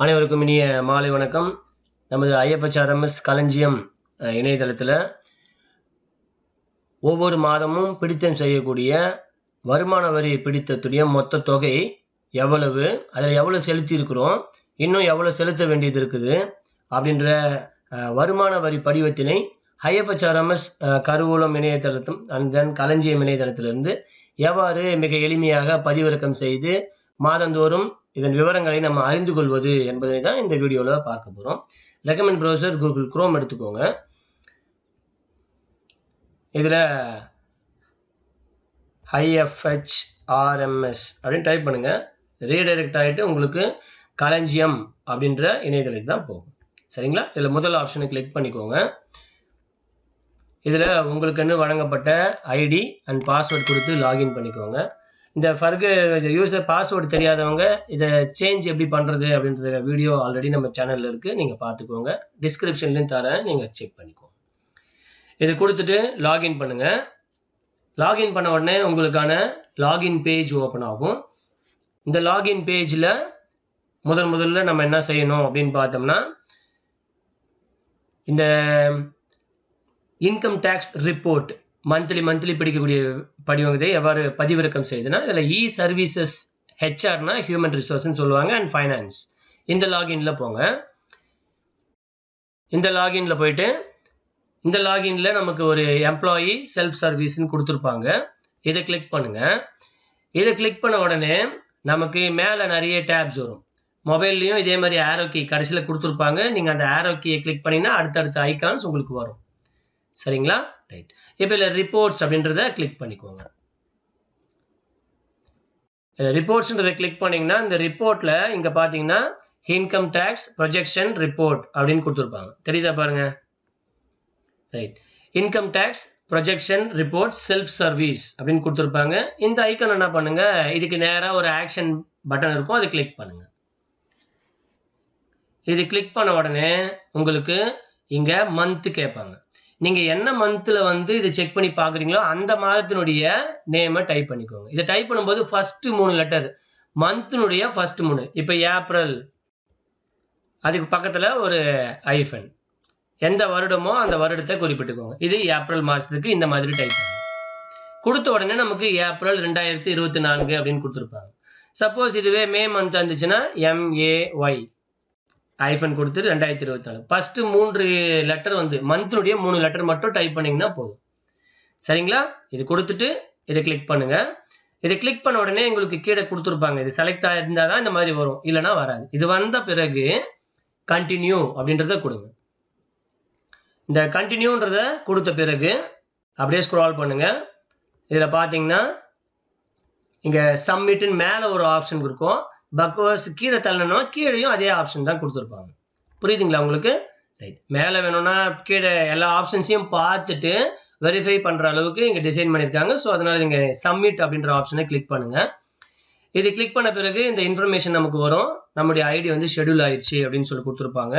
அனைவருக்கும் இனிய மாலை வணக்கம். நமது ஐஎஃப்ஹெச்ஆர்எம்எஸ் களஞ்சியம் இணையதளத்தில் ஒவ்வொரு மாதமும் பிடித்தம் செய்யக்கூடிய வருமான வரி பிடித்தத்துடைய மொத்த தொகை எவ்வளவு அதில் எவ்வளோ செலுத்தியிருக்கிறோம் இன்னும் எவ்வளோ செலுத்த வேண்டியது இருக்குது அப்படின்ற வருமான வரி படிவத்தினை ஐஎஃப்ஹெச்ஆர்எம்எஸ் கருவூலம் இணையதளத்தும் அண்ட் தென் களஞ்சியம் இணையதளத்திலிருந்து எவ்வாறு மிக எளிமையாக பதிவிறக்கம் செய்து மாதந்தோறும் இதன் விவரங்களை நம்ம அறிந்து கொள்வது என்பதை தான் இந்த வீடியோவில் பார்க்க போகிறோம் ரெக்கமெண்ட் ப்ரௌசர் கூகுள் குரோம் எடுத்துக்கோங்க. இதில் ஐஎஃப்ஹெச்ஆர்எம்எஸ் அப்படின்னு டைப் பண்ணுங்கள் ரீடைரக்ட் ஆகிட்டு உங்களுக்கு களஞ்சியம் அப்படின்ற இணையதளத்துக்கு தான் போகும். சரிங்களா? இதில் முதல் ஆப்ஷனை கிளிக் பண்ணிக்கோங்க. இதில் உங்களுக்குன்னு வழங்கப்பட்ட ஐடி அண்ட் பாஸ்வேர்ட் கொடுத்து லாகின் பண்ணிக்கோங்க. இந்த ஃபர்கு யூசர் பாஸ்வேர்டு தெரியாதவங்க இதை சேஞ்ச் எப்படி பண்ணுறது அப்படின்றத வீடியோ ஆல்ரெடி நம்ம சேனலில் இருக்குது நீங்கள் பார்த்துக்கோங்க. டிஸ்கிரிப்ஷன்லேயும் தரேன். நீங்கள் செக் பண்ணிக்கோங்க. இது கொடுத்துட்டு லாகின் பண்ணுங்கள் லாகின் பண்ண உடனே உங்களுக்கான லாகின் பேஜ் ஓப்பன் ஆகும். இந்த லாகின் பேஜில் முதல் முதல்ல நம்ம என்ன செய்யணும் அப்படின்னு பார்த்தோம்னா இந்த income tax report monthly monthly பிடிக்கக்கூடிய படிவத்தை எவ்வாறு பதிவிறக்கம் செய்யுதுன்னா இதில் இ சர்வீசஸ் ஹெச்ஆர்னா ஹியூமன் ரிசோர்ஸ்ன்னு சொல்லுவாங்க அண்ட் ஃபைனான்ஸ் இந்த லாகின்ல போங்க. இந்த லாகின்ல போயிட்டு இந்த லாகின்ல நமக்கு ஒரு எம்ப்ளாயி செல்ஃப் சர்வீஸ்ன்னு கொடுத்துருப்பாங்க. இதை கிளிக் பண்ணுங்க. இதை கிளிக் பண்ண உடனே நமக்கு மேலே நிறைய டேப்ஸ் வரும். மொபைல்லையும் இதே மாதிரி ஆரோக்கி கடைசியில் கொடுத்துருப்பாங்க. நீங்கள் அந்த ஆரோக்கியை கிளிக் பண்ணிங்கன்னா அடுத்தடுத்த ஐக்கான்ஸ் உங்களுக்கு வரும். சரிங்களா? ரைட் இப்போ இல்லை ரிப்போர்ட்ஸ் அப்படின்றத கிளிக் பண்ணிக்கோங்க. ரிப்போர்ட்ஸ்ன்றதை கிளிக் பண்ணிங்கன்னா இந்த ரிப்போர்ட்டில் இங்கே பார்த்தீங்கன்னா இன்கம் டேக்ஸ் ப்ரொஜெக்ஷன் ரிப்போர்ட் அப்படின்னு கொடுத்துருப்பாங்க. தெரியுதா பாருங்க? Right income tax projection report self service அப்படின்னு கொடுத்துருப்பாங்க. இந்த ஐக்கன் என்ன பண்ணுங்கள் இதுக்கு நேராக ஒரு ஆக்ஷன் பட்டன் இருக்கும் அதை கிளிக் பண்ணுங்கள் இது கிளிக் பண்ண உடனே உங்களுக்கு இங்கே மந்த்து கேட்பாங்க. நீங்கள் என்ன மந்தில் வந்து இதை செக் பண்ணி பார்க்குறீங்களோ அந்த மாதத்தினுடைய நேமை டைப் பண்ணிக்கோங்க. இதை டைப் பண்ணும்போது ஃபஸ்ட்டு மூணு லெட்டர் மந்த்தினுடைய ஃபர்ஸ்ட் மூணு. இப்போ ஏப்ரல் அதுக்கு பக்கத்தில் ஒரு ஐஃபன் எந்த வருடமோ அந்த வருடத்தை குறிப்பிட்டுக்கோங்க. இது ஏப்ரல் மாதத்துக்கு இந்த மாதிரி டைப் பண்ணுங்க. கொடுத்த உடனே நமக்கு ஏப்ரல் ரெண்டாயிரத்தி இருபத்தி நான்கு அப்படின்னு கொடுத்துருப்பாங்க. சப்போஸ் இதுவே மே மந்த் வந்துச்சுன்னா எம்ஏஒய் ஐஃபன் கொடுத்து ரெண்டாயிரத்தி இருபத்தி நாலு. ஃபஸ்ட்டு மூன்று லெட்டர் வந்து மந்த்னுடைய மூணு லெட்டர் மட்டும் டைப் பண்ணிங்கன்னா போதும். சரிங்களா? இது கொடுத்துட்டு இதை கிளிக் பண்ணுங்கள் இதை கிளிக் பண்ண உடனே உங்களுக்கு கீழே கொடுத்துருப்பாங்க. இது செலக்ட் ஆகிருந்தால் தான் இந்த மாதிரி வரும். இல்லைனா வராது. இது வந்த பிறகு கண்டினியூ அப்படின்றத கொடுங்க. இந்த கண்டினியூன்றத கொடுத்த பிறகு அப்படியே ஸ்க்ரால் பண்ணுங்கள் இதில் பார்த்தீங்கன்னா இங்கே சப்மிட்டுன்னு மேலே ஒரு ஆப்ஷன் இருக்கும். பக்வர்ஸ் கீழே தள்ளணும்னா கீழேயும் அதே ஆப்ஷன் தான் கொடுத்துருப்பாங்க. புரியுதுங்களா உங்களுக்கு? ரைட் மேலே வேணும்னா கீழே எல்லா ஆப்ஷன்ஸையும் பார்த்துட்டு வெரிஃபை பண்ணுற அளவுக்கு இங்கே டிசைன் பண்ணியிருக்காங்க. ஸோ அதனால் இங்கே சப்மிட் அப்படின்ற ஆப்ஷனை கிளிக் பண்ணுங்கள் இது கிளிக் பண்ண பிறகு இந்த இன்ஃபர்மேஷன் நமக்கு வரும். நம்முடைய ஐடி வந்து ஷெடியூல் ஆயிடுச்சு அப்படின்னு சொல்லி கொடுத்துருப்பாங்க.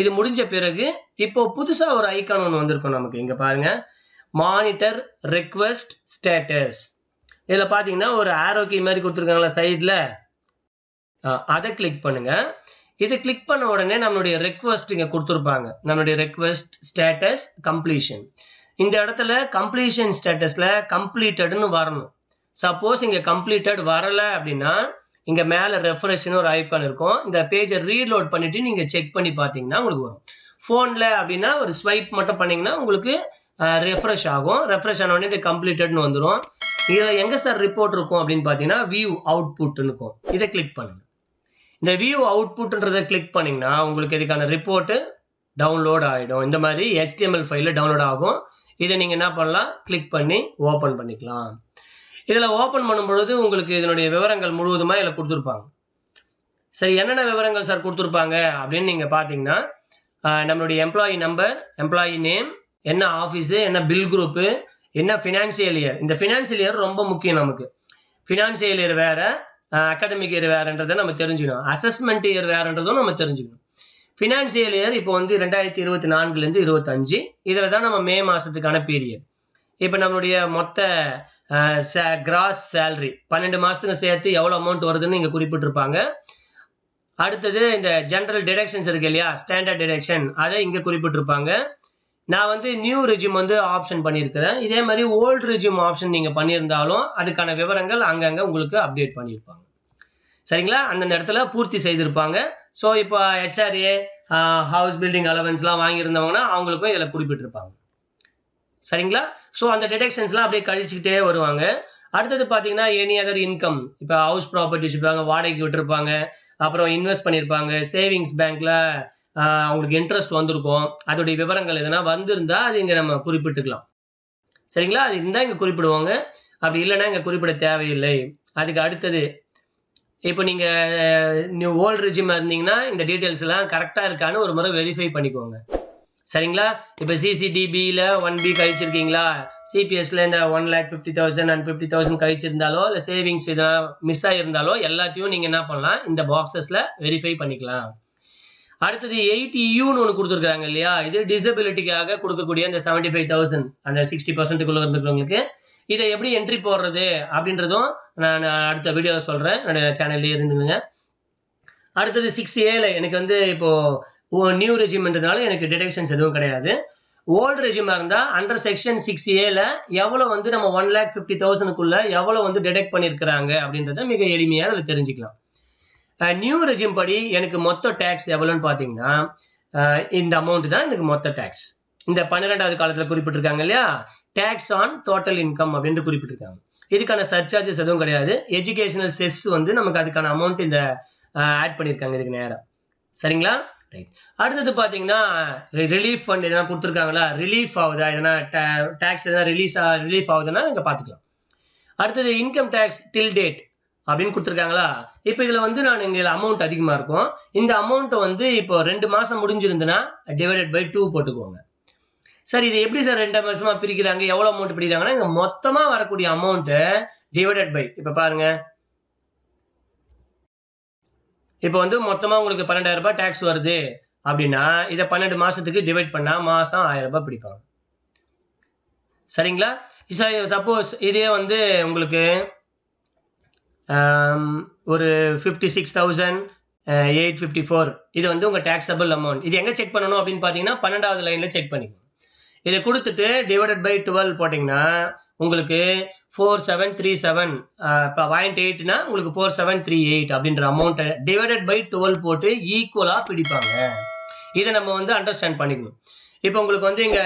இது முடிஞ்ச பிறகு இப்போ புதுசாக ஒரு ஐக்கான் ஒன்று வந்திருக்கும் நமக்கு. இங்கே பாருங்கள் மானிட்டர் ரெக்வெஸ்ட் ஸ்டேட்டஸ் இதில் பார்த்தீங்கன்னா ஒரு ஆரோக்கிய மாதிரி கொடுத்துருக்காங்களா சைடில் அதை கிளிக் பண்ணுங்கள் இதை கிளிக் பண்ண உடனே நம்மளுடைய ரெக்வஸ்ட் இங்கே கொடுத்துருப்பாங்க. நம்மளுடைய ரெக்வஸ்ட் ஸ்டேட்டஸ் கம்ப்ளீஷன் இந்த இடத்துல கம்ப்ளீஷன் ஸ்டேட்டஸில் கம்ப்ளீட்டட்னு வரணும். சப்போஸ் இங்கே கம்ப்ளீட்டட் வரலை அப்படின்னா இங்கே மேலே ரெஃப்ரெஷ்னு ஒரு ஐக்கான் இருக்கும். இந்த பேஜை ரீலோட் பண்ணிவிட்டு நீங்கள் செக் பண்ணி பார்த்தீங்கன்னா உங்களுக்கு வரும். ஃபோனில் அப்படின்னா ஒரு ஸ்வைப் மட்டும் பண்ணிங்கன்னா உங்களுக்கு ரெஃப்ரெஷ் ஆகும். ரெஃப்ரெஷ் ஆன உடனே இது கம்ப்ளீட்டட்னு வந்துடும் இதில் எங்கே சார் ரிப்போர்ட் இருக்கும் அப்படின்னு பார்த்தீங்கன்னா வியூ அவுட்புட்னு இருக்கும். இதை கிளிக் பண்ணுங்கள் இந்த வியூ அவுட்புட்ன்றதை கிளிக் பண்ணிங்கன்னா உங்களுக்கு இதுக்கான ரிப்போர்ட்டு டவுன்லோட் ஆகிடும் இந்த மாதிரி ஹெச்டிஎம்எல் ஃபைலில் டவுன்லோட் ஆகும். இதை நீங்கள் என்ன பண்ணலாம்? கிளிக் பண்ணி ஓப்பன் பண்ணிக்கலாம். இதில் ஓப்பன் பண்ணும்பொழுது உங்களுக்கு இதனுடைய விவரங்கள் முழுவதுமாக இதில் கொடுத்துருப்பாங்க. சரி என்னென்ன விவரங்கள் சார் கொடுத்துருப்பாங்க அப்படின்னு நீங்கள் பார்த்தீங்கன்னா நம்மளுடைய எம்ப்ளாயி நம்பர் எம்ப்ளாயி நேம் என்ன ஆஃபீஸு என்ன பில் குரூப்பு என்ன ஃபினான்சியல் இயர் இந்த ஃபினான்சியல் இயர் ரொம்ப முக்கியம் நமக்கு. ஃபினான்சியல் இயர் வேறு அகாடமிக் இயர் வேறுன்றதை நம்ம தெரிஞ்சுக்கணும். அசஸ்மெண்ட் இயர் வேறுன்றதும் நம்ம தெரிஞ்சுக்கணும். ஃபினான்சியல் இயர் இப்போ வந்து ரெண்டாயிரத்தி இருபத்தி நான்குலேருந்து இருபத்தஞ்சு. இதில் தான் நம்ம மே மாதத்துக்கான பீரியட் இப்போ நம்மளுடைய மொத்த கிராஸ் சேல்ரி பன்னெண்டு மாதத்துக்கு சேர்த்து எவ்வளோ அமௌண்ட் வருதுன்னு இங்கே குறிப்பிட்டிருப்பாங்க. அடுத்தது இந்த ஜென்ரல் டிடக்ஷன்ஸ் இருக்கு இல்லையா? ஸ்டாண்டர்ட் டிடெக்ஷன் அதை இங்கே குறிப்பிட்டிருப்பாங்க. நான் வந்து நியூ ரிஜிம் வந்து ஆப்ஷன் பண்ணியிருக்கிறேன். இதே மாதிரி ஓல்டு ரிஜிம் ஆப்ஷன் நீங்கள் பண்ணியிருந்தாலும் அதுக்கான விவரங்கள் அங்கங்கே உங்களுக்கு அப்டேட் பண்ணியிருப்பாங்க. சரிங்களா? அந்தந்த இடத்துல பூர்த்தி செய்திருப்பாங்க. ஸோ இப்போ ஹெச்ஆர்ஏ ஹவுஸ் பில்டிங் அலவன்ஸ்லாம் வாங்கியிருந்தவங்கன்னா அவங்களுக்கும் இதில் குறிப்பிட்டிருப்பாங்க. சரிங்களா? ஸோ அந்த டிடெக்ஷன்ஸ்லாம் அப்படியே கழிச்சுக்கிட்டே வருவாங்க. அடுத்தது பார்த்தீங்கன்னா எனி அதர் இன்கம் இப்போ ஹவுஸ் ப்ராப்பர்ட்டிஸ் இருப்பாங்க வாடகைக்கு விட்டுருப்பாங்க. அப்புறம் இன்வெஸ்ட் பண்ணியிருப்பாங்க. சேவிங்ஸ் பேங்க்கில் அவங்களுக்கு இன்ட்ரெஸ்ட் வந்திருக்கும். அதோடைய விவரங்கள் எதனா வந்திருந்தால் அது இங்கே நம்ம குறிப்பிட்டுக்கலாம். சரிங்களா? அது இருந்தால் இங்கே குறிப்பிடுவாங்க. அப்படி இல்லைன்னா இங்கே குறிப்பிட தேவையில்லை. அதுக்கு அடுத்தது இப்போ நீங்கள் நியூ ஓல்டு ரிஜிமாக இருந்தீங்கன்னா இந்த டீட்டெயில்ஸ் எல்லாம் கரெக்டாக இருக்கான்னு ஒரு முறை வெரிஃபை பண்ணிக்கோங்க. சரிங்களா? இப்போ சிசிடிபியில் ஒன் பி கழிச்சிருக்கீங்களா? சிபிஎஸ்ல இந்த one lakh fifty thousand and fifty thousand கழிச்சிருந்தாலோ இல்லை சேவிங்ஸ் இதெல்லாம் மிஸ் ஆகியிருந்தாலோ எல்லாத்தையும் நீங்கள் என்ன பண்ணலாம்? இந்த பாக்ஸஸில் வெரிஃபை பண்ணிக்கலாம். அடுத்தது எயிட் யூன்னு ஒன்று கொடுத்துருக்காங்க இல்லையா? இது டிசபிலிட்டிக்காக கொடுக்கக்கூடிய அந்த செவன்ட்டி ஃபைவ் தௌசண்ட் அந்த சிக்ஸ்டி பர்சன்ட்டுக்குள்ளே இருந்துக்கிறவங்களுக்கு இதை எப்படி என்ட்ரி போடுறது அப்படின்றதும் நான் அடுத்த வீடியோவில் சொல்கிறேன் என்னோட சேனல்லே இருந்துங்க அடுத்தது சிக்ஸ் ஏல எனக்கு வந்து இப்போது நியூ ரெஜிம்ன்றதுனால எனக்கு டிடெக்ஷன்ஸ் எதுவும் கிடையாது. ஓல்டு ரெஜிமாக இருந்தால் அண்டர் செக்ஷன் சிக்ஸ் ஏல எவ்வளோ வந்து நம்ம ஒன் லேக் ஃபிஃப்டி தௌசண்ட்குள்ளே எவ்வளோ வந்து டிடெக்ட் பண்ணியிருக்கிறாங்க அப்படின்றத மிக எளிமையாக அதில் தெரிஞ்சுக்கலாம். நியூ ரெஜிம் படி எனக்கு மொத்த டேக்ஸ் எவ்வளோன்னு பார்த்தீங்கன்னா இந்த அமௌண்ட் தான் எனக்கு மொத்த டேக்ஸ் இந்த பன்னிரெண்டாவது காலத்தில் குறிப்பிட்டிருக்காங்க இல்லையா? டேக்ஸ் ஆன் டோட்டல் இன்கம் அப்படின்ட்டு குறிப்பிட்டிருக்காங்க. இதுக்கான சர்ச்சார்ஜஸ் எதுவும் கிடையாது. எஜுகேஷனல் செஸ் வந்து நமக்கு அதுக்கான அமௌண்ட் இந்த ஆட் பண்ணியிருக்காங்க இதுக்கு நேரம் சரிங்களா? ரைட் அடுத்தது பார்த்தீங்கன்னா ரிலீஃப் ஃபண்ட் எதனா கொடுத்துருக்காங்களா? ரிலீஃப் ஆகுதா? எதனா டேக்ஸ் எதனா ரிலீஸ் ரிலீஃப் ஆகுதுன்னா நீங்கள் பார்த்துக்கலாம். அடுத்தது இன்கம் டேக்ஸ் டில் டேட் அப்படின்னு கொடுத்துருக்காங்களா? இப்போ இதில் வந்து நான் இங்கே அமௌண்ட் அதிகமாக இருக்கும். இந்த அமௌண்ட்டை வந்து இப்போ ரெண்டு மாதம் முடிஞ்சிருந்துன்னா டிவைடட் பை டூ போட்டுக்கோங்க. சார் இது எப்படி சார் ரெண்டு மாதமாக பிரிக்கிறாங்க? எவ்வளோ அமௌண்ட் பிரிக்கிறாங்கன்னா இங்கே மொத்தமாக வரக்கூடிய அமௌண்ட்டு டிவைடட் பை இப்போ பாருங்க. இப்போ வந்து மொத்தமாக உங்களுக்கு பன்னெண்டாயிரம் ரூபாய் டேக்ஸ் வருது அப்படின்னா இதை பன்னெண்டு மாதத்துக்கு டிவைட் பண்ணால் மாதம் ஆயிரம் ரூபாய் பிடிப்பாங்க. சரிங்களா? சப்போஸ் இதே வந்து உங்களுக்கு ஒரு fifty six thousand eight fifty four இது வந்து உங்கள் டேக்ஸபிள் அமௌண்ட் இது எங்கே செக் பண்ணணும் அப்படின்னு பார்த்தீங்கன்னா பன்னெண்டாவது லைனில் செக் பண்ணிக்கணும் இதை கொடுத்துட்டு டிவைடட் பை டுவெல் போட்டிங்கன்னா உங்களுக்கு ஃபோர் செவன் த்ரீ செவன் இப்போ பாயிண்ட் எயிட்னா உங்களுக்கு ஃபோர் செவன் த்ரீ எயிட் அப்படின்ற அமௌண்ட்டை டிவைடட் பை டுவெல் போட்டு ஈக்குவலாக பிடிப்பாங்க. இதை நம்ம வந்து அண்டர்ஸ்டாண்ட் பண்ணிக்கணும். இப்போ உங்களுக்கு வந்து இங்கே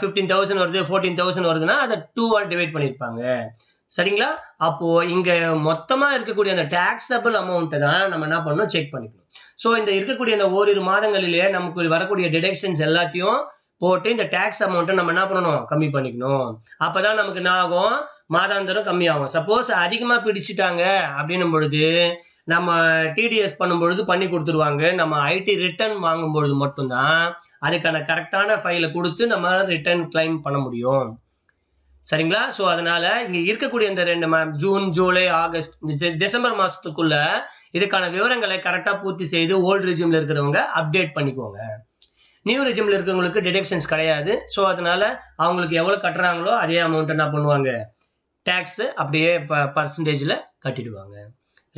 ஃபிஃப்டீன் தௌசண்ட் வருது ஃபோர்டீன் தௌசண்ட் வருதுன்னா அதை டூவால் டிவைட் பண்ணியிருப்பாங்க. சரிங்களா? அப்போது இங்கே மொத்தமாக இருக்கக்கூடிய அந்த டேக்ஸபிள் அமௌண்ட்டை தான் நம்ம என்ன பண்ணணும்? செக் பண்ணிக்கணும். ஸோ இந்த இருக்கக்கூடிய அந்த ஓரிரு மாதங்களிலே நமக்கு வரக்கூடிய டிடெக்ஷன்ஸ் எல்லாத்தையும் போட்டு இந்த டேக்ஸ் அமௌண்ட்டை நம்ம என்ன பண்ணணும்? கம்மி பண்ணிக்கணும். அப்போ தான் நமக்கு என்ன ஆகும்? மாதாந்திரம் கம்மியாகும். சப்போஸ் அதிகமாக பிடிச்சிட்டாங்க அப்படின்னும் பொழுது நம்ம டிடிஎஸ் பண்ணும்பொழுது பண்ணி கொடுத்துருவாங்க. நம்ம ஐடி ரிட்டர்ன் வாங்கும்பொழுது மட்டும்தான் அதுக்கான கரெக்டான ஃபைலை கொடுத்து நம்ம ரிட்டர்ன் கிளைம் பண்ண முடியும். சரிங்களா? ஸோ அதனால இங்கே இருக்கக்கூடிய இந்த ரெண்டு மா ஜூன் ஜூலை ஆகஸ்ட் இந்த டிசம்பர் மாதத்துக்குள்ள இதுக்கான விவரங்களை கரெக்டாக பூர்த்தி செய்து ஓல்டு ரெஜியூமில் இருக்கிறவங்க அப்டேட் பண்ணிக்கோங்க. நியூ ரெஜியூமில் இருக்கிறவங்களுக்கு டிடெக்ஷன்ஸ் கிடையாது. ஸோ அதனால அவங்களுக்கு எவ்வளோ கட்டுறாங்களோ அதே அமௌண்ட்டை என்ன பண்ணுவாங்க? டேக்ஸு அப்படியே ப பர்சன்டேஜில் கட்டிடுவாங்க.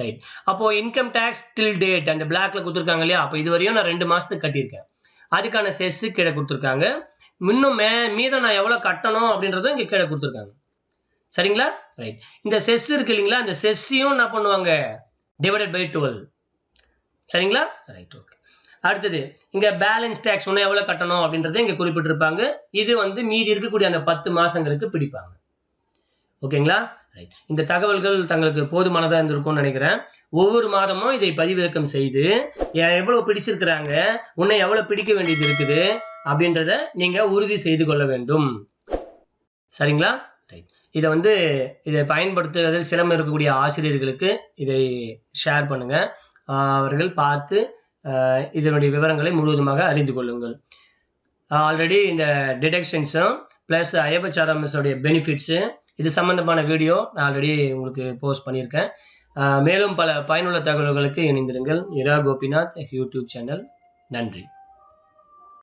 ரைட் அப்போது இன்கம் டேக்ஸ் டில் டேட் அந்த பிளாக்ல கொடுத்துருக்காங்க இல்லையா? அப்போ இது வரையும் நான் ரெண்டு மாதத்துக்கு கட்டியிருக்கேன். அதுக்கான செஸ்ஸு கீழே கொடுத்துருக்காங்க. இன்னும் மே மீதம் நான் எவ்வளோ கட்டணும் அப்படின்றதும் இங்கே கீழே கொடுத்துருக்காங்க. சரிங்களா? ரைட் இந்த செஸ் இருக்கு இல்லைங்களா? இந்த செஸ்ஸையும் என்ன பண்ணுவாங்க? டிவைடட் பை டுவெல் சரிங்களா? ரைட் ஓகே அடுத்தது இங்கே பேலன்ஸ் டேக்ஸ் ஒன்று எவ்வளோ கட்டணும் அப்படின்றத இங்கே குறிப்பிட்டிருப்பாங்க. இது வந்து மீதி இருக்கக்கூடிய அந்த பத்து மாதங்களுக்கு பிடிப்பாங்க. ஓகேங்களா? ரைட் இந்த தகவல்கள் தங்களுக்கு போதுமானதாக இருந்திருக்கும்னு நினைக்கிறேன். ஒவ்வொரு மாதமும் இதை பதிவிறக்கம் செய்து எவ்வளோ பிடிச்சிருக்கிறாங்க? உன்னை எவ்வளோ பிடிக்க வேண்டியது இருக்குது? அப்படின்றத நீங்கள் உறுதி செய்து கொள்ள வேண்டும். சரிங்களா? ரைட் இதை வந்து இதை பயன்படுத்துவதில் சிரமம் இருக்கக்கூடிய ஆசிரியர்களுக்கு இதை ஷேர் பண்ணுங்கள் அவர்கள் பார்த்து இதனுடைய விவரங்களை முழுவதுமாக அறிந்து கொள்ளுங்கள். ஆல்ரெடி இந்த டிடெக்ஷன்ஸும் ப்ளஸ் ஐஎஃப்ஹெச்ஆர்எம்எஸோடைய பெனிஃபிட்ஸு இது சம்மந்தமான வீடியோ நான் ஆல்ரெடி உங்களுக்கு போஸ்ட் பண்ணியிருக்கேன். மேலும் பல பயனுள்ள தகவல்களுக்கு இணைந்திருங்கள். இரா கோபிநாத் யூடியூப் சேனல் நன்றி.